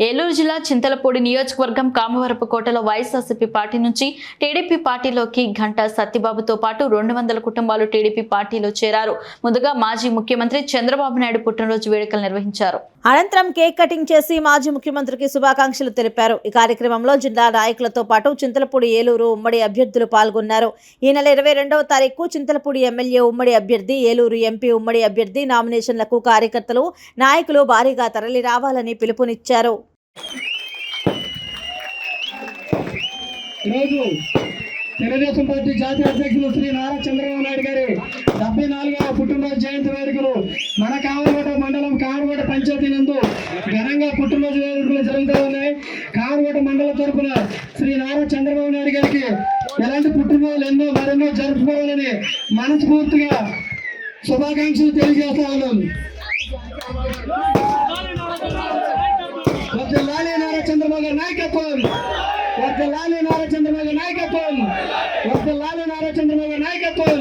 ఏలూరు జిల్లా చింతలపూడి నియోజకవర్గం కామవరపు కోటలో వైఎస్ఆర్సీపీ పార్టీ నుంచి టీడీపీ పార్టీలోకి ఘంటా సత్యబాబుతో పాటు రెండు వందల కుటుంబాలు టీడీపీ పార్టీలో చేరారు. ముందుగా మాజీ ముఖ్యమంత్రి చంద్రబాబు నాయుడు పుట్టినరోజు వేడుకలు నిర్వహించారు. అనంతరం కేక్ కటింగ్ చేసి మాజీ ముఖ్యమంత్రికి శుభాకాంక్షలు తెలిపారు. ఈ కార్యక్రమంలో జిల్లా నాయకులతో పాటు చింతలపూడి ఏలూరు ఉమ్మడి అభ్యర్థులు పాల్గొన్నారు. ఈ నెల ఇరవై రెండవ తారీఖు చింతలపూడి ఎమ్మెల్యే ఉమ్మడి అభ్యర్థి ఏలూరు ఎంపీ ఉమ్మడి అభ్యర్థి నామినేషన్లకు కార్యకర్తలు నాయకులు భారీగా తరలి రావాలని పిలుపునిచ్చారు. తెలుగుదేశం పార్టీ జాతీయ అధ్యక్షులు శ్రీ నారా చంద్రబాబు నాయుడు గారి డెబ్బై నాలుగవ పుట్టినరోజు జయంతి వేడుకలు మన కావాలి మండలం కారుగోట పంచాయతీ నందు ఘనంగా పుట్టినరోజు వేడుకలు జరుగుతూ ఉన్నాయి. కారుగోట మండలం తరపున శ్రీ నారా చంద్రబాబు నాయుడు గారికి ఎలాంటి పుట్టినరోజులు ఎన్నో మరెన్నో జరుపుకోవాలని మనస్ఫూర్తిగా శుభాకాంక్షలు తెలియజేస్తా ఉన్నాం. వర్ధిల్లాలి నారా చంద్రబాబు గారి నాయకత్వం. వర్ధిల్లాలి నారా చంద్రబాబు గారి నాయకత్వం. వర్ధిల్లాలి నారా చంద్రబాబు గారి నాయకత్వం.